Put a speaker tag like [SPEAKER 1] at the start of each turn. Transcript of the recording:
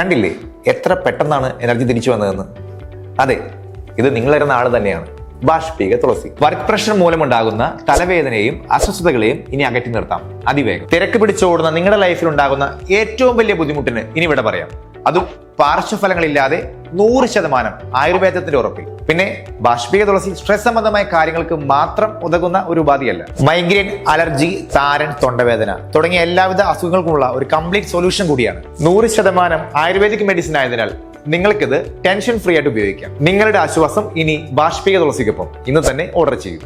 [SPEAKER 1] കണ്ടില്ലേ? എത്ര പെട്ടെന്നാണ് എനർജി തിരിച്ചു വന്നതെന്ന്? അതെ ഇത് നിങ്ങൾ തരുന്ന ആൾ തന്നെയാണ്. ബാഷ്പീക തുളസി. വർക്ക് പ്രഷർ മൂലമുണ്ടാകുന്ന തലവേദനയും അസ്വസ്ഥതകളെയും ഇനി അകറ്റി നിർത്താം. അതിവേഗം. തിരക്ക് പിടിച്ചോടുന്ന നിങ്ങളുടെ ലൈഫിൽ ഉണ്ടാകുന്ന ഏറ്റവും വലിയ ബുദ്ധിമുട്ടിന് ഇനി ഇവിടെ പറയാം. അതും പാർശ്വഫലങ്ങളില്ലാതെ നൂറ് ശതമാനം ആയുർവേദത്തിന്റെ ഉറപ്പിൽ. പിന്നെ ബാഷ്പീക തുളസി സ്ട്രെസ് സംബന്ധമായ കാര്യങ്ങൾക്ക് മാത്രം ഉതകുന്ന ഒരു ഉപാധിയല്ല. മൈഗ്രെയിൻ അലർജി താരൻ തൊണ്ടവേദന തുടങ്ങിയ എല്ലാവിധ അസുഖങ്ങൾക്കുമുള്ള ഒരു കംപ്ലീറ്റ് സൊല്യൂഷൻ കൂടിയാണ്. നൂറ് ശതമാനം ആയുർവേദിക് മെഡിസിൻ ആയതിനാൽ നിങ്ങൾക്കിത് ടെൻഷൻ ഫ്രീ ആയിട്ട് ഉപയോഗിക്കാം. നിങ്ങളുടെ ആശ്വാസം ഇനി ബാഷ്പീക തുളസിക്കൊപ്പം. ഇന്ന് തന്നെ ഓർഡർ ചെയ്യൂ